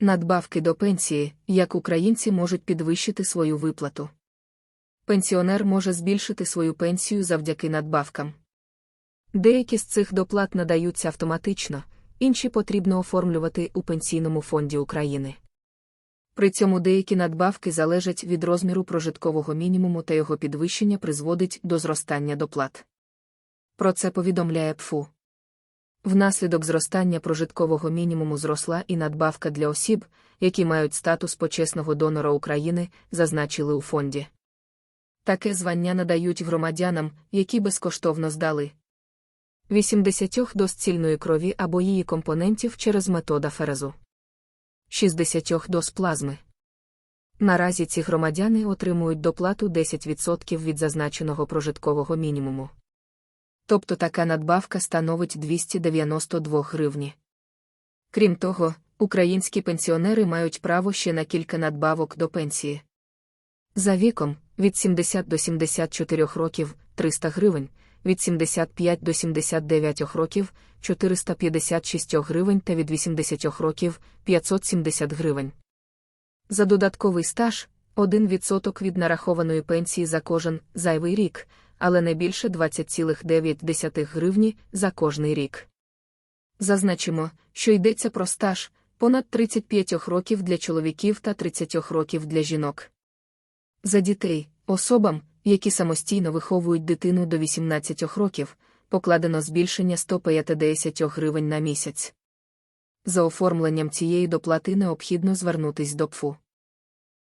Надбавки до пенсії, як українці можуть підвищити свою виплату. Пенсіонер може збільшити свою пенсію завдяки надбавкам. Деякі з цих доплат надаються автоматично, інші потрібно оформлювати у Пенсійному фонді України. При цьому деякі надбавки залежать від розміру прожиткового мінімуму та його підвищення призводить до зростання доплат. Про це повідомляє ПФУ. Внаслідок зростання прожиткового мінімуму зросла і надбавка для осіб, які мають статус почесного донора України, зазначили у фонді. Таке звання надають громадянам, які безкоштовно здали 80 доз цільної крові або її компонентів через метода ферезу. 60 доз плазми. Наразі ці громадяни отримують доплату 10% від зазначеного прожиткового мінімуму. Тобто така надбавка становить 292 гривні. Крім того, українські пенсіонери мають право ще на кілька надбавок до пенсії. За віком від 70 до 74 років 300 гривень, від 75 до 79 років 456 гривень та від 80 років 570 гривень. За додатковий стаж 1% від нарахованої пенсії за кожен зайвий рік, але не більше 20,9 гривні за кожний рік. Зазначимо, що йдеться про стаж понад 35 років для чоловіків та 30 років для жінок. За дітей, особам, які самостійно виховують дитину до 18 років, покладено збільшення 150 гривень на місяць. За оформленням цієї доплати необхідно звернутись до ПФУ.